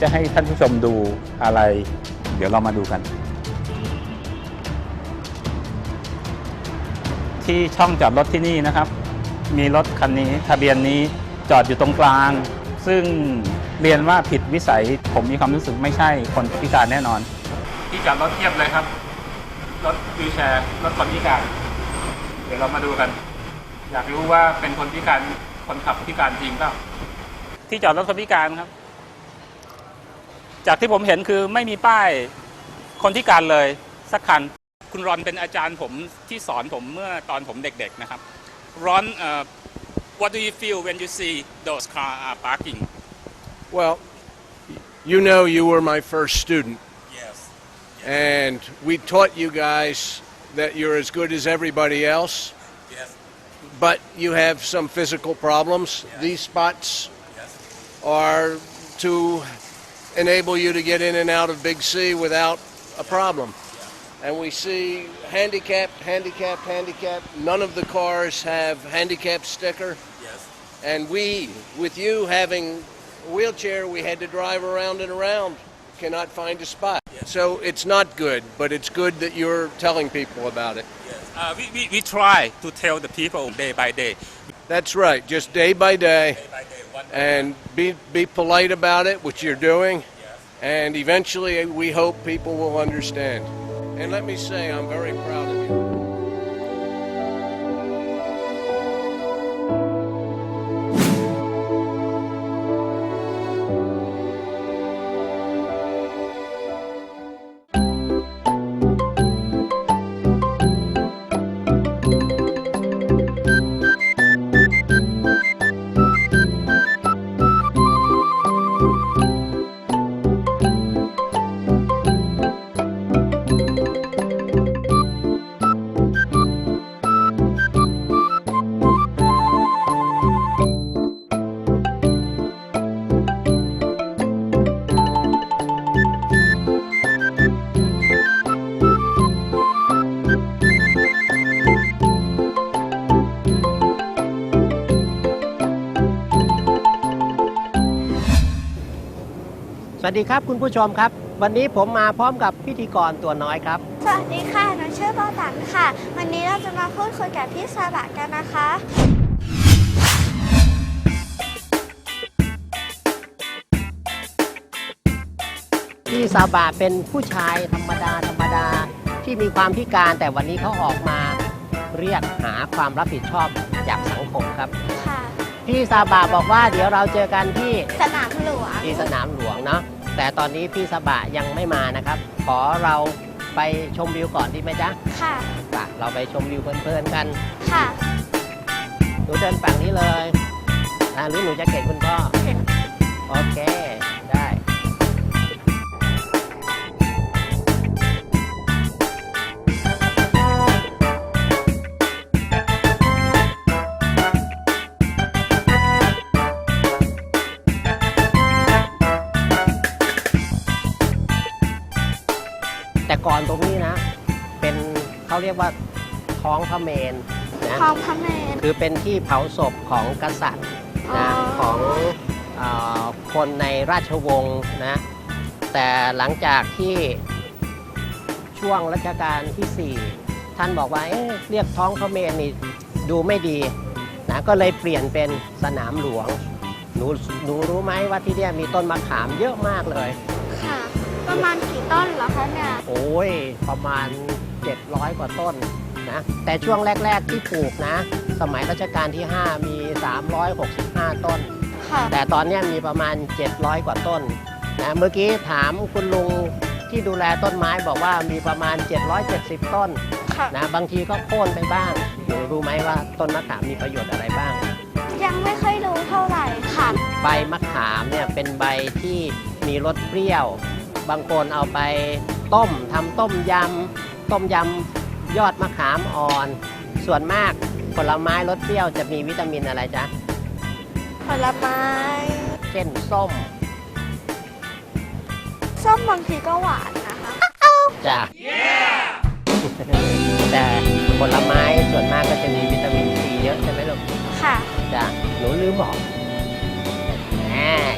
จะให้ท่านผู้ชมดูอะไร เดี๋ยวเรามาดูกัน ที่ช่องจอดรถที่นี่นะครับ มีรถคันนี้ทะเบียนนี้จอดอยู่ตรงกลาง ซึ่งเรียนว่าผิดวิสัยผมมีความรู้สึกไม่ใช่คนพิการแน่นอน ที่จอดรถเทียบเลยครับ รถวีแชร์รถคนพิการ เดี๋ยวเรามาดูกัน อยากรู้ว่าเป็นคนพิการคนขับพิการจริงเปล่าที่จอดรถคนพิการครับ จากที่ผมเห็นคือไม่มีป้ายคนพิการเลยสักคัน คุณรอนเป็นอาจารย์ผมที่สอนผมเมื่อตอนผมเด็กๆนะครับรอนเอ่อ what do you feel when you see those car are parking Well, you know you were my first student, yes and we taught you guys that you're as good as everybody else, yes but you have some physical problems. These spots yes are to enable you to get in and out of Big C without a problem. And we see handicapped, handicapped, handicapped. None of the cars have handicap sticker. yes And we, with you having a wheelchair, we had to drive around and around, cannot find a spot. So it's not good, but it's good that you're telling people about it. yes uh, we, we we try to tell the people day by day That's right, just day by day, day by day and be, be polite about it, which you're doing, and eventually we hope people will understand. And let me say, I'm very proud of you. วัสดีครับคุณผู้ชมครับ วันนี้ผมมาพร้อมกับพิธีกรตัวน้อยครับ สวัสดีค่ะหนูชื่อโบตันค่ะ วันนี้เราจะมาพูดคุยกับพี่ซาบะกันนะคะ พี่ซาบะเป็นผู้ชายธรรมดาธรรมดาที่มีความพิการแต่วันนี้เขาออกมาเรียกหาความรับผิดชอบจากสังคมครับ ค่ะ พี่ซาบะบอกว่าเดี๋ยวเราเจอกันที่สนามหลวง ที่สนามหลวงเนาะ แต่ตอนนี้พี่ซาบะยังไม่มานะครับ ขอเราไปชมวิวก่อนดีไหมจ๊ะค่ะไปเราไปชมวิวเพลินๆกัน ค่ะ หนูเดินฝั่งนี้เลยอ่าหรือหนูจะเก่งคุณพ่อเห็นโอเค ก่อนตรงนี้นะ เป็นเขาเรียกว่าท้องพระเมนนะคลองพระเมน คือเป็นที่เผาศพของกษัตริย์นะอ๋อของเออคนในราชวงศ์นะ แต่หลังจากที่ช่วงรัชกาลที่ 4 ท่านบอกว่าเอ๊ะเรียกท้องพระเมรุนี่ดูไม่ดีนะก็เลยเปลี่ยนเป็นสนามหลวงหนูหนูรู้ไหมว่าที่เนี่ยมีต้นมะขามเยอะมากเลยค่ะ ประมาณกี่ต้นเหรอคะเนี่ยโอ้ยประมาณ 700 กว่าต้นนะแต่ช่วงแรก ๆ ที่ปลูกนะ สมัยรัชกาลที่ 5 มี 365 ต้น ค่ะแต่ตอนเนี้ยมีประมาณ 700 กว่าต้นนะเมื่อกี้ถามคุณลุงที่ดูแลต้นไม้บอกว่ามีประมาณ 770 ต้นค่ะนะบางทีก็โค่นไปบ้างหนูรู้ไหมว่าต้นมะขามมีประโยชน์อะไรบ้าง ยังไม่ค่อยรู้เท่าไหร่ค่ะ ใบมะขามเนี่ยเป็นใบที่มีรสเปรี้ยว บางคนเอาไปต้มทำต้มยำต้มยำยอดมะขามอ่อน ส่วนมากผลไม้รสเปรี้ยวจะมีวิตามินอะไรจ๊ะผลไม้ เช่นส้ม ส้มบางทีก็หวานนะคะจ้ะ แต่ผลไม้ส่วนมากก็จะมีวิตามินซีเยอะใช่ไหมลูกค่ะจ้ะหนูลืมบอกแหม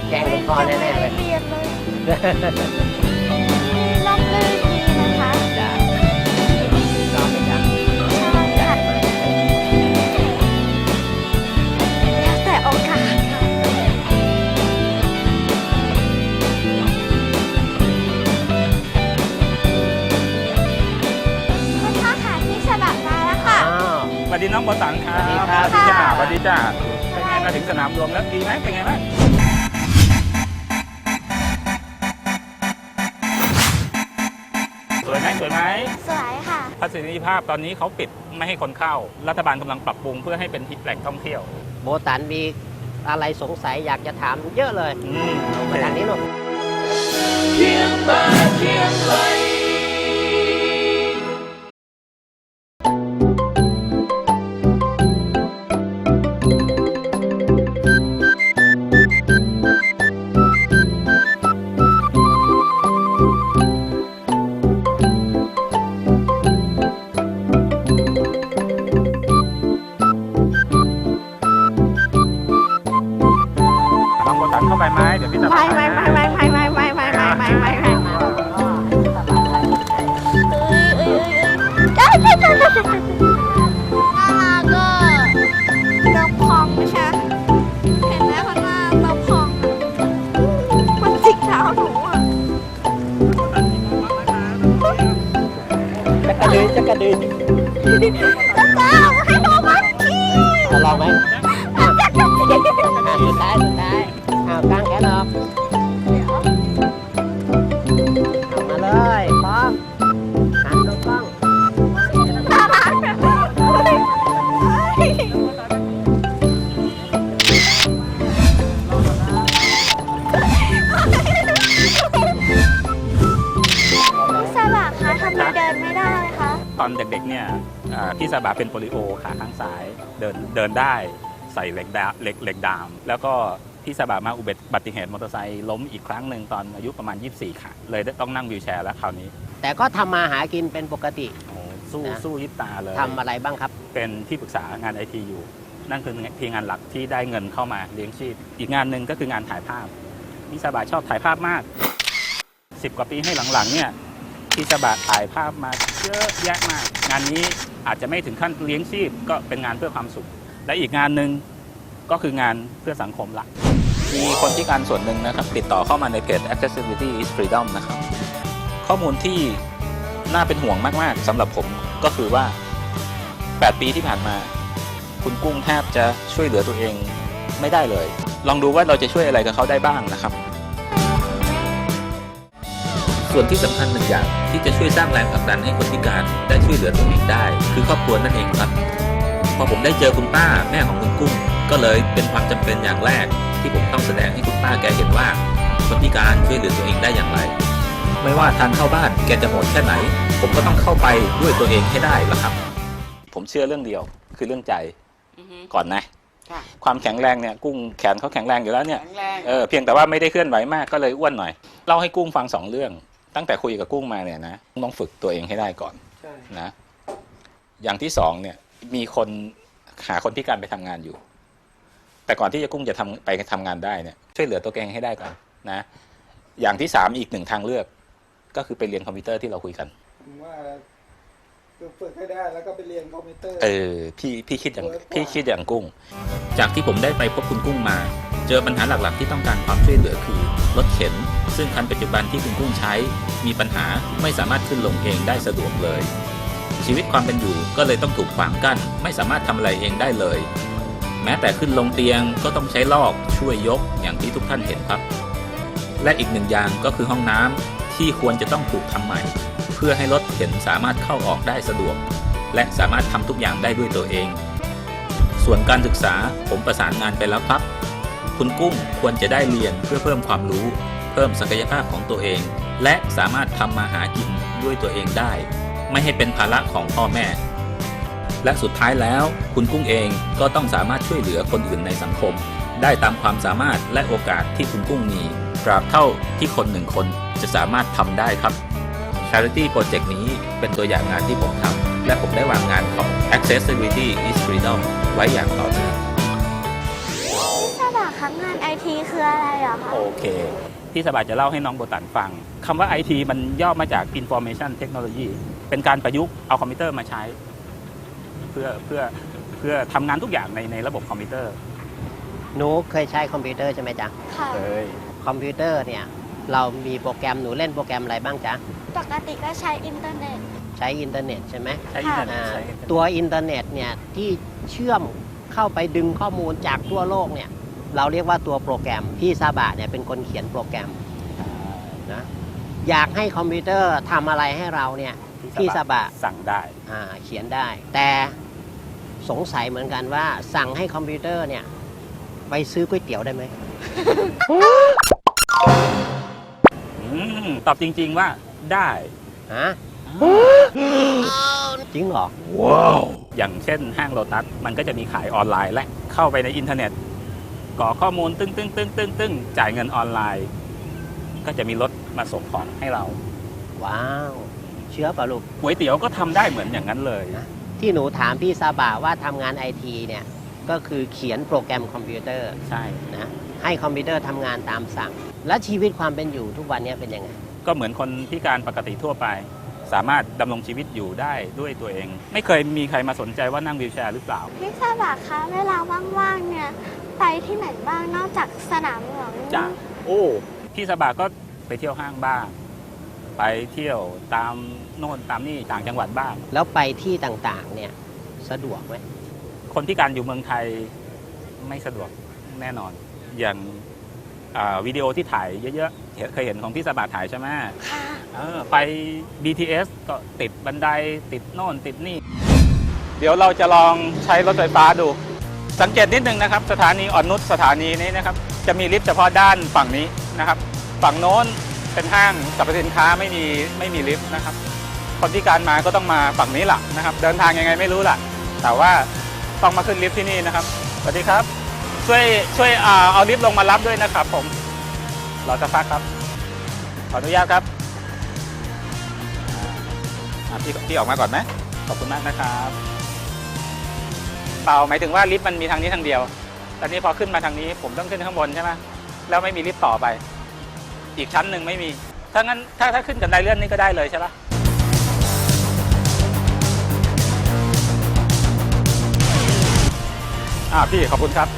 แกล้งคุณพ่อแน่ๆเลย เรียนเลย ร่มรื่นดีนะคะ จ้ะชอบไหมจ๊ะใช่ค่ะแล้วแต่โอกาสค่ะคุณพ่อค่ะที่ฉบับมาแล้วค่ะ อ้าวสวัสดีน้องโบตันครับสวัสดีครับสวัสดีจ้าสวัสดีจ้าเป็นไงมาถึงสนามรวมแล้วดีไหมเป็นไงบ้าง สวยไหมสวยไหมสวยค่ะประสิทธิภาพตอนนี้เขาปิดไม่ให้คนเข้า รัฐบาลกำลังปรับปรุงเพื่อให้เป็นแหล่งท่องเที่ยว โบตันมีอะไรสงสัยอยากจะถามเยอะเลยอืมโอเคมาทางนี้ลูกน้องโบ สุดท้ายสุดท้ายอ้าวกางแขนออกเอามาเลยพร้อมหันตรงกล้องน่ารักอะเฮ้ยพี่สลักคะทำไมเดินไม่ได้คะ ตอนเด็กๆเนี่ยอ่าพี่สาบาเป็นโปลิโอขาข้างซ้ายเดินเดินได้ ใส่เหล็กดาเหล็กเหล็กดาม แล้วก็พี่สาบามาอุบัติเหตุมอเตอร์ไซค์ล้มอีกครั้งหนึ่งตอนอายุประมาณ 24 ค่ะ เลยต้องนั่งวีลแชร์แล้วคราวนี้แต่ก็ทำมาหากินเป็นปกติ โอ้สู้นะ สู้ยิบตาเลย ทำอะไรบ้างครับ เป็นที่ปรึกษางานไอทีอยู่ นั่นคือทีงานหลักที่ได้เงินเข้ามาเลี้ยงชีพ อีกงานหนึ่งก็คืองานถ่ายภาพพี่สาบาชอบถ่ายภาพมาก 10 กว่าปีให้หลังๆเนี่ยพี่สาบาถ่ายภาพมาเยอะแยะมาก งานนี้อาจจะไม่ถึงขั้นเลี้ยงชีพก็เป็นงานเพื่อความสุข และอีกงานหนึ่งก็คืองานเพื่อสังคมหลัก มีคนที่การส่วนหนึ่งนะครับ ติดต่อเข้ามาในเพจ accessibility is freedom นะครับ ข้อมูลที่น่าเป็นห่วงมาก ๆสำหรับผมก็คือว่า 8 ปีที่ผ่านมา คุณกุ้งแทบจะช่วยเหลือตัวเองไม่ได้เลย ลองดูว่าเราจะช่วยอะไรกับเขาได้บ้างนะครับ ส่วนที่สำคัญหนึ่งอย่างที่จะช่วยสร้างแรงผลักดันให้คนพิการได้ช่วยเหลือตัวเองได้ คือครอบครัวนั่นเองครับ พอผมได้เจอคุณป้าแม่ของคุณกุ้ง ก็เลยเป็นความจำเป็นอย่างแรก ที่ผมต้องแสดงให้คุณป้าแกเห็นว่าคนพิการช่วยเหลือตัวเองได้อย่างไร ไม่ว่าทางเข้าบ้านแกจะโหดแค่ไหน ผมก็ต้องเข้าไปด้วยตัวเองให้ได้ละครับ ผมเชื่อเรื่องเดียวคือเรื่องใจก่อนนะค่ะความแข็งแรงเนี่ยกุ้งแขนเขาแข็งแรงอยู่แล้วเนี่ยแข็งแรงเออเพียงแต่ว่าไม่ได้เคลื่อนไหวมากก็เลยอ้วนหน่อยเล่าให้กุ้งฟังสองเรื่อง ตั้งแต่คุยกับกุ้งมาเนี่ยนะต้องฝึกตัวเองให้ได้ก่อนใช่นะอย่างที่สองเนี่ย มีคนหาคนพิการไปทำงานอยู่ แต่ก่อนที่จะกุ้งจะทำไปทำงานได้เนี่ยช่วยเหลือตัวเองให้ได้ก่อนนะ อย่างที่สามอีกหนึ่งทางเลือก ก็คือไปเรียนคอมพิวเตอร์ที่เราคุยกันผมว่าคือฝึกให้ได้แล้วก็ไปเรียนคอมพิวเตอร์ เออพี่พี่คิดอย่างเวิร์กกว่าพี่คิดอย่างกุ้ง จากที่ผมได้ไปพบคุณกุ้งมา เจอปัญหาหลักๆ ที่ต้องการความช่วยเหลือคือรถเข็น ซึ่งคันปัจจุบันที่คุณกุ้งใช้ มีปัญหาไม่สามารถขึ้นลงเองได้สะดวกเลย ชีวิตความเป็นอยู่ก็เลยต้องถูกขวางกั้นไม่สามารถทำอะไรเองได้เลย แม้แต่ขึ้นลงเตียงก็ต้องใช้ลอกช่วยยกอย่างที่ทุกท่านเห็นครับ และอีกหนึ่งอย่างก็คือห้องน้ำที่ควรจะต้องถูกทำใหม่ เพื่อให้รถเข็นสามารถเข้าออกได้สะดวก และสามารถทำทุกอย่างได้ด้วยตัวเอง ส่วนการศึกษาผมประสานงานไปแล้วครับ คุณกุ้งควรจะได้เรียนเพื่อเพิ่มความรู้ เพิ่มศักยภาพของตัวเอง และสามารถทำมาหากินด้วยตัวเองได้ ไม่ให้เป็นภาระของพ่อแม่ และสุดท้ายแล้วคุณกุ้งเองก็ต้องสามารถช่วยเหลือคนอื่นในสังคม ได้ตามความสามารถและโอกาสที่คุณกุ้งมีตราบเท่าที่คนหนึ่งคนจะสามารถทำได้ครับ Charity Project นี้เป็นตัวอย่างงานที่ผมทำและผมได้วางงานของ Accessibility is Freedom ไว้อย่างต่อเนื่องพี่สลักคะงานไอทีคืออะไรเหรอคะ โอเคที่พี่สบายจะเล่าให้น้องโบตันฟังคำว่า IT มันย่อมาจาก Information Technology เป็นการประยุกต์เอาคอมพิวเตอร์มาใช้ เพื่อเพื่อเพื่อทำงานทุกอย่างในในระบบคอมพิวเตอร์หนูเคยใช้คอมพิวเตอร์ใช่ไหมจ๊ะค่ะเคยคอมพิวเตอร์เนี่ยเรามีโปรแกรมหนูเล่นโปรแกรมอะไรบ้างจ๊ะปกติก็ใช้อินเทอร์เน็ตใช้อินเทอร์เน็ตใช่ไหมใช้อินเทอร์เน็ตอ่าใช้อินเทอร์เน็ตตัวอินเทอร์เน็ตเนี่ยที่เชื่อมเข้าไปดึงข้อมูลจากทั่วโลกเนี่ยเราเรียกว่าตัวโปรแกรมพี่ซาบะเนี่ยเป็นคนเขียนโปรแกรมนะอยากให้คอมพิวเตอร์ทำอะไรให้เราเนี่ย พี่ซาบะสั่งได้อ่าเขียนได้ แต่สงสัยเหมือนกันว่า สั่งให้คอมพิวเตอร์เนี่ย ไปซื้อก๋วยเตี๋ยวได้ไหมอืมตอบจริง ๆว่าได้ฮะจริงเหรออย่างเช่นห้างโลตัสมันก็จะมีขายออนไลน์และเข้าไปในอินเทอร์เน็ตกรอกข้อมูลตึ้งตึ้งตึ้งตึ้งตึ้งจ่ายเงินออนไลน์ ก็จะมีรถมาส่งของให้เรา ว้าวเชื่อป่ะลูกก๋วยเตี๋ยวก็ทำได้เหมือนอย่างนั้นเลย ที่หนูถามพี่ซาบะว่าทำงานไอทีเนี่ยก็คือเขียนโปรแกรมคอมพิวเตอร์ใช่ นะให้คอมพิวเตอร์ทำงานตามสั่ง และชีวิตความเป็นอยู่ทุกวันเนี้เป็นยังไง ก็เหมือนคนพิการปกติทั่วไป สามารถดำรงชีวิตอยู่ได้ด้วยตัวเอง ไม่เคยมีใครมาสนใจว่านั่งวีลแชร์หรือเปล่า พี่ทราบอะคะเวลาว่างๆเนี่ย ไปที่ไหนบ้างนอกจากสนามหลวงจ้ะ โอ้ พี่สบาก็ไปเที่ยวห้างบ้าง ไปเที่ยวตามโน่นตามนี่ต่างจังหวัดบ้าง แล้วไปที่ต่างๆเนี่ยสะดวกไหมคนพิการอยู่เมืองไทยไม่สะดวกแน่นอน อย่างอ่าวิดีโอที่ถ่ายเยอะๆเห็นเคยเห็นของพี่สบาถ่ายใช่ไหมค่ะเออไป BTS ก็ติดบันไดติดโน่นติดนี่ เดี๋ยวเราจะลองใช้รถไฟฟ้าดู สังเกตนิดนึงนะครับ สถานีอ่อนนุชสถานีนี้นะครับ จะมีลิฟต์เฉพาะด้านฝั่งนี้นะครับ ฝั่งโน้น เป็นห้างสรรพสินค้าไม่มีไม่มีลิฟต์นะครับ คนที่การมาก็ต้องมาฝั่งนี้แหละนะครับ เดินทางยังไงไม่รู้ล่ะ แต่ว่าต้องมาขึ้นลิฟต์ที่นี่นะครับสวัสดีครับ ช่วยช่วยอเอาลิฟต์ลงมารับด้วยนะครับ ผมเรอสักพักครับ ขออนุญาตครับพี่พี่ออกมาก่อนไหมขอบคุณมากนะครับเปล่าหมายถึงว่าลิฟต์มันมีทางนี้ทางเดียวแต่นี้พอขึ้นมาทางนี้ ผมต้องขึ้นข้างบนใช่ไหมแล้วไม่มีลิฟต์ต่อไป อีกชั้นหนึ่งไม่มี ถ้างั้นถ้าถ้าขึ้นกับไดเลื่อนนี่ก็ได้เลยใช่ปะอ่าพี่ขอบคุณครับ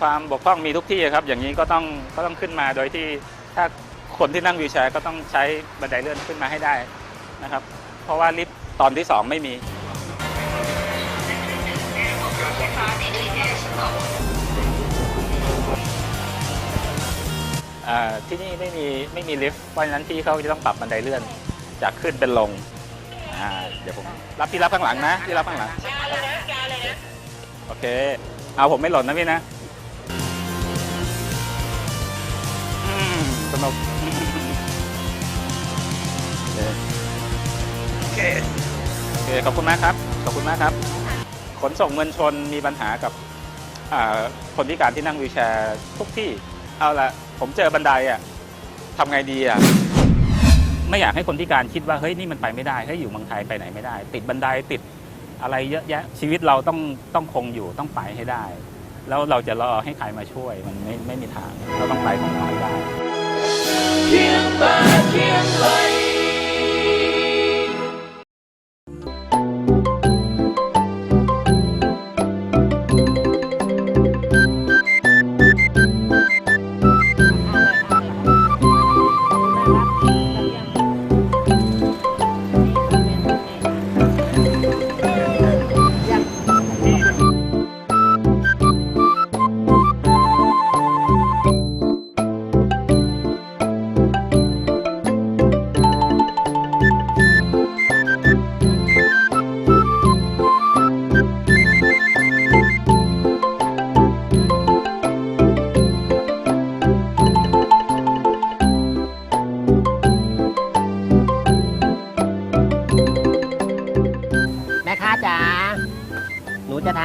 ความบกพร่องมีทุกที่ครับ อย่างนี้ก็ต้องก็ต้องขึ้นมาโดยที่ถ้าคนที่นั่งวีลแชร์ก็ต้องใช้บันไดเลื่อนขึ้นมาให้ได้นะครับ เพราะว่าลิฟต์ตอนที่สองไม่มีอ่า ที่นี่ไม่มีไม่มีลิฟต์เพราะฉะนั้นพี่เขาจะต้องปรับบันไดเลื่อนจากขึ้นเป็นลงอ่าเดี๋ยวผมรับพี่รับข้างหลังนะพี่รับข้างหลังโอเค เอาผมไม่หล่นนะพี่นะอืมสนุกโอเคโอเคขอบคุณมากครับขอบคุณมากครับ ขนส่งมวลชนมีปัญหากับอ่าคนพิการที่นั่งวีลแชร์ทุกที่เอาละ ผมเจอบันไดอะทำไงดีอะไม่อยากให้คนพิการคิดว่าเฮ้ยนี่มันไปไม่ได้เฮ้ยอยู่เมืองไทยไปไหนไม่ได้ ติดบันไดติดอะไรเยอะแยะชีวิตเราต้องต้องคงอยู่ต้องไปให้ได้ แล้วเราจะรอให้ใครมาช่วยมันไม่ไม่มีทาง เราต้องไปของเราให้ได้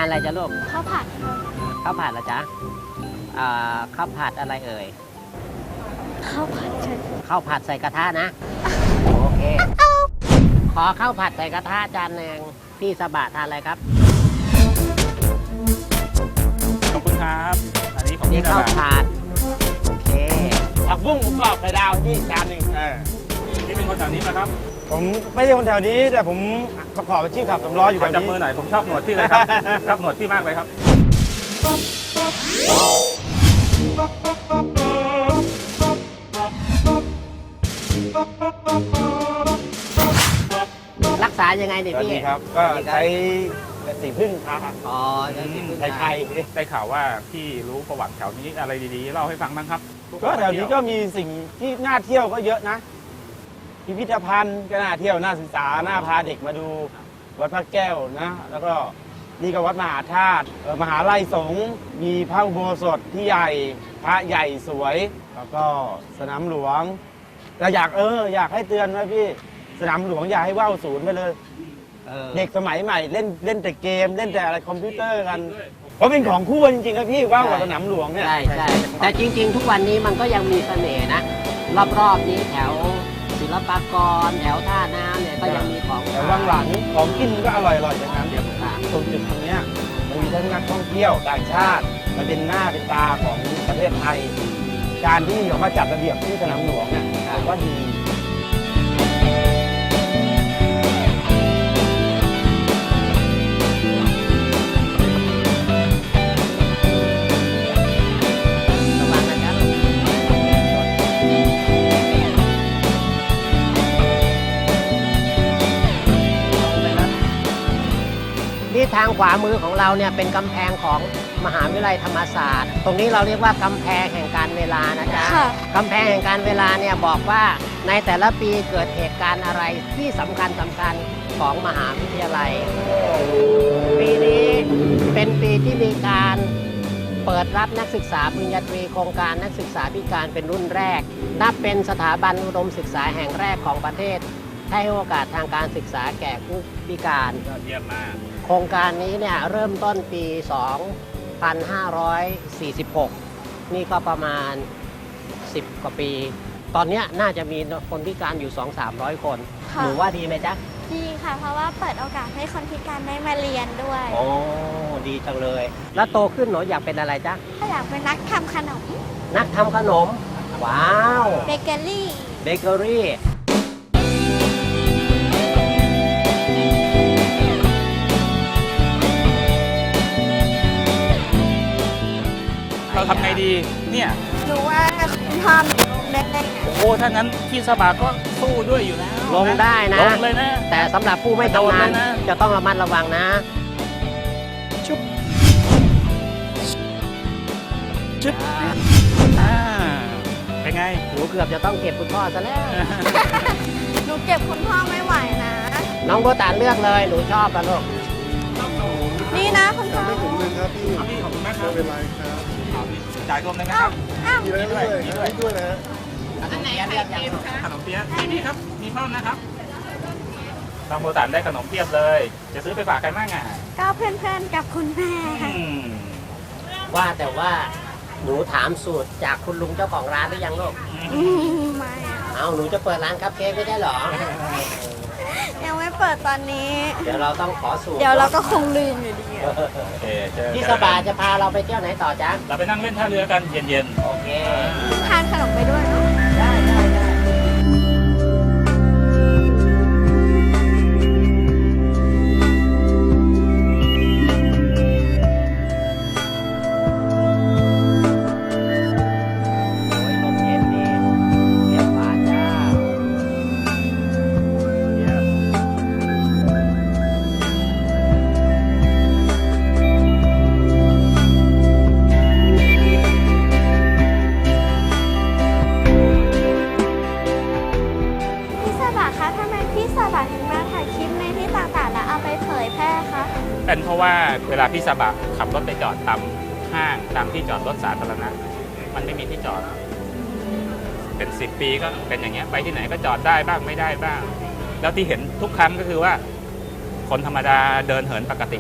านอะไรจ๊ะลูกข้าวผัดค่ะข้าวผัดเหรอจ๊ะอ่าข้าวผัดอะไรเอ่ยข้าวผัดเฉยข้าวผัดใส่กระทะนะ โอเค ขอข้าวผัดใส่กระทะจานหนึ่งพี่สบะทานอะไรครับ ขอบคุณครับ อันนี้ของนี่พี่ข้าวนะผัด โอเค ผักบุ้งหมูกรอบไข่ดาวที่จานหนึ่งนี่เป็นคนแถวนี้นะครับ ผมไม่ใช่คนแถวนี้ แต่ผมประกอบอาชีพขับสำล้ออยู่ขแถอวจับนี้มือหน่อยผมชอบหนวดพี่เลยครับ ชอบหนวดพี่มากเลยครับ รักษายังไงเนี่ยสวัสพี่ดีครับ ก็ใช้สีพึ่งครับอ๋อใช้สีพึ่งไทยไทยได้ข่าวว่าพี่รู้ประวัติแถวนี้อะไรดีๆเล่าให้ฟังบ้างครับก็แถวนี้ก็มีสิ่งที่น่าเที่ยวก็เยอะนะ พิพิธภัณฑ์ก็น่าเที่ยวน่าศึกษาน่าพาเด็กมาดูวัดพระแก้วนะ แล้วก็นี่ก็วัดมหาธาตุเอ่อมหาลัยสงฆ์มีพระอุโบสถที่ใหญ่พระใหญ่สวย แล้วก็สนามหลวงแต่อยากเออ อยากให้เตือนไว้พี่สนามหลวงอย่าให้ว่าวศูนย์ไปเลยเออเด็กสมัยใหม่เล่นเล่นแต่เกม เล่นแต่อะไรคอมพิวเตอร์กันเพราะเป็นของคู่กันจริงๆนะพี่ว่าวกับสนามหลวงเนี่ย ใช่ใช่แต่จริง ๆ ทุกวันนี้มันก็ยังมีเสน่ห์นะ รอบๆนี้แถวศิ ลปากรแถวท่าน้ำเนี่ยก็ยังมีของแต่ว่างหลังของกินก็อร่อยๆอย่างนั้นเดี๋ยวค่ะตรงจุดตรงเนี้ยมันมีทั้งนักท่องเที่ยวต่างชาติมันเป็นหน้าเป็นตาของประเทศไทย การที่ออกมาจัดระเบียบที่สนามหลวงเนี่ยผมว่าดี นี่ทางขวามือของเราเนี่ยเป็นกำแพงของมหาวิทยาลัยธรรมศาสตร์ ตรงนี้เราเรียกว่ากำแพงแห่งการเวลานะจ๊ะค่ะ กำแพงแห่งการเวลาเนี่ยบอกว่าในแต่ละปีเกิดเหตุการณ์อะไรที่สำคัญสำคัญของมหาวิทยาลัย ปีนี้เป็นปีที่มีการเปิดรับนักศึกษาปริญญาตรีโครงการนักศึกษาพิการเป็นรุ่นแรก นับเป็นสถาบันอุดมศึกษาแห่งแรกของประเทศให้โอกาสทางการศึกษาแก่ผู้พิการ ยอดเยี่ยมมากโครงการนี้เนี่ยเริ่มต้นปี 2546 นี่ก็ประมาณ 10 กว่าปี ตอนเนี้ยน่าจะมีคนพิการอยู่ 2-300 คนค่ะหรือว่าดีไหมจ๊ะ ดีค่ะ เพราะว่าเปิดโอกาสให้คนพิการได้มาเรียนด้วย โอ้ดีจังเลย แล้วโตขึ้นหนูอยากเป็นอะไรจ๊ะถ้าอยากเป็นนักทำขนม นักทำขนม ว้าว เบเกอรี่ เบเกอรี่ เราทำไงดี เนี่ย หนูว่าคุณพ่อหนูลงได้เลยนะโอ้โหถ้างั้นพี่สบาก็สู้ด้วยอยู่แล้วลงได้นะ ลงเลยนะ แต่สำหรับผู้ไม่โดนทำงานเลยนะจะต้องระมัดระวังนะชุบอ่าเป็นไง หนูเกือบจะต้องเก็บคุณพ่อซะแล้ว หนูเก็บคุณพ่อไม่ไหวนะ น้องโบตานเลือกเลย หนูชอบอะลูกนี่นะคุณพ่อถุงหนึ่งครับพี่เอาพี่ขอบคุณมากคไม่รับเป็นไรครับ จ่ายรวมเลยนะครับอ้าวมีอะไรด้วยครับนี่ด้วยนะฮะอันไหนเลือกยังขนมเปี๊ยะนี่นี่ครับ มีเพิ่มนะครับทางโบตันได้ขนมเปี๊ยบเลย จะซื้อไปฝากใครบ้างอะก็เพื่อนๆกับคุณแม่ค่ะอืมว่าแต่ว่าหนูถามสูตรจากคุณลุงเจ้าของร้านหรือยังลูกอืมไม่อะ เอาหนูจะเปิดร้านคัพเค้กไม่ได้เหรอ ยังไม่เปิดตอนนี้ เดี๋ยวเราต้องขอสูตรเดี๋ยวเราก็คงลืมอยู่ดีอะโอเคเจอกันพี่สบาจะพาเราไปเที่ยวไหนต่อจ๊ะ เราไปนั่งเล่นท่าเรือกันเย็นโอเคๆทานขนมไปด้วย วลาพี่สบะขับรถไปจอดตามห้างตามที่จอดรถสาธารณะมันไม่มีที่จอด เป็นสิบปีก็เป็นอย่างเงี้ยไปที่ไหนก็จอดได้บ้างไม่ได้บ้าง แล้วที่เห็นทุกครั้งก็คือว่า คนธรรมดาเดินเหินปกติ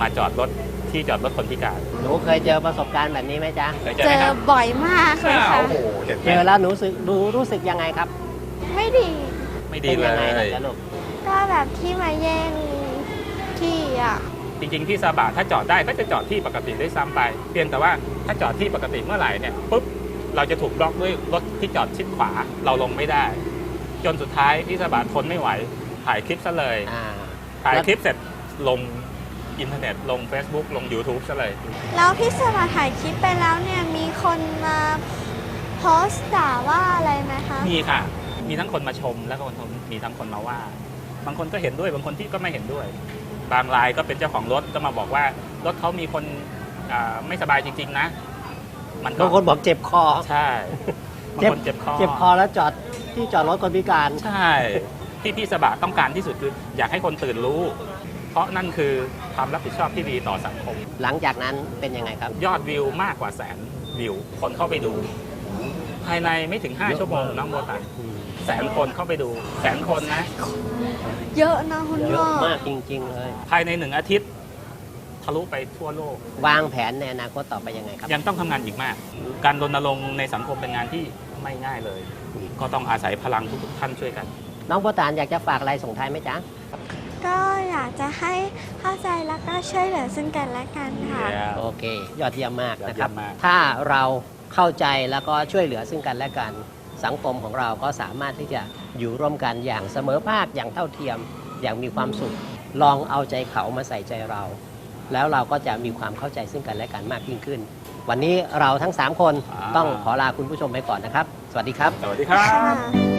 มาจอดรถที่จอดรถคนพิการหนูเคยเจอประสบการณ์แบบนี้ไหมจ๊ะเคยเจอเจไหมอครับบ่อยมากเลยอ้าค่ะวโอ้โหเห็นไหมเจอแล้วหนูสึกดูรู้สึกยังไงครับไม่ดี ไม่ดีเป็นเลยังไงล่ะย จ๊ะลูกก็แบบที่มาแย่งที่อะ จริงๆที่ซาบะถ้าจอดได้ก็จะจอดที่ปกติได้วยซ้ำไป เพียงแต่ว่าถ้าจอดที่ปกติเมื่อไหร่เนี่ยปุ๊บเราจะถูกบล็อกด้วยรถที่จอดชิดขวาเราลงไม่ได้ จนสุดท้ายพี่สบาททนไม่ไหวถ่ายคลิปซะเลยอ่าถ่ายคลิปเสร็จลงอินเทอร์เน็ตลง Facebook ลง YouTube ซะเลย แล้วพี่สมาถ่ายคลิปไปแล้วเนี่ยมีคนมาโพสต์ด่าว่าอะไรไหมคะมีค่ะ มีทั้งคนมาชมแล้วก็มีทั้งคนมาว่า บางคนก็เห็นด้วยบางคนที่ก็ไม่เห็นด้วย บางรายก็เป็นเจ้าของรถก็มาบอกว่ารถเขามีคนอ่าไม่สบายจริง ๆ นะ มันก็บางคนบอกเจ็บคอใช่บางคนเจ็บคอเจ็บคอแล้วจอดที่จอดรถคนพิการใช่ที่พี่สบะต้องการที่สุดคือ อยากให้คนตื่นรู้ เพราะนั่นคือความรับผิดชอบที่ดีต่อสังคม หลังจากนั้นเป็นยังไงครับ ยอดวิวมากกว่าแสนวิวคนเข้าไปดู ภายในไม่ถึง 5 ชั่วโมงน้องโบตัน แสนคนเข้าไปดูแสนคนนะ เยอะนะคุณเยพ่อะอมากจริง ๆ เลย ภายในหนึ่งอาทิตย์ทะลุไปทั่วโลก วางแผนในอนาคตต่อไปยังไงครับ ยังต้องทำงานอีกมาก การรณรงค์ในสังคมเป็นงานที่ไม่ง่ายเลย ก็ต้องอาศัยพลังทุกๆท่านช่วยกัน น้องโบตานอยากจะฝากอะไรส่งท้ายไหมจ๊ะ ก็อยากจะให้เข้าใจแล้วก็ช่วยเหลือซึ่งกันและกันค่ะ โอเค ยอดเยี่ยมมากยอดนะเยี่ครัยบมมาก ถ้าเราเข้าใจแล้วก็ช่วยเหลือซึ่งกันและกัน สังคมของเราก็สามารถที่จะอยู่ร่วมกันอย่างเสมอภาคอย่างเท่าเทียมอย่างมีความสุข ลองเอาใจเขามาใส่ใจเรา แล้วเราก็จะมีความเข้าใจซึ่งกันและกันมากยิ่งขึ้น วันนี้เราทั้ง 3 คนต้องขอลาคุณผู้ชมไปก่อนนะครับ สวัสดีครับ สวัสดีครับค่ะ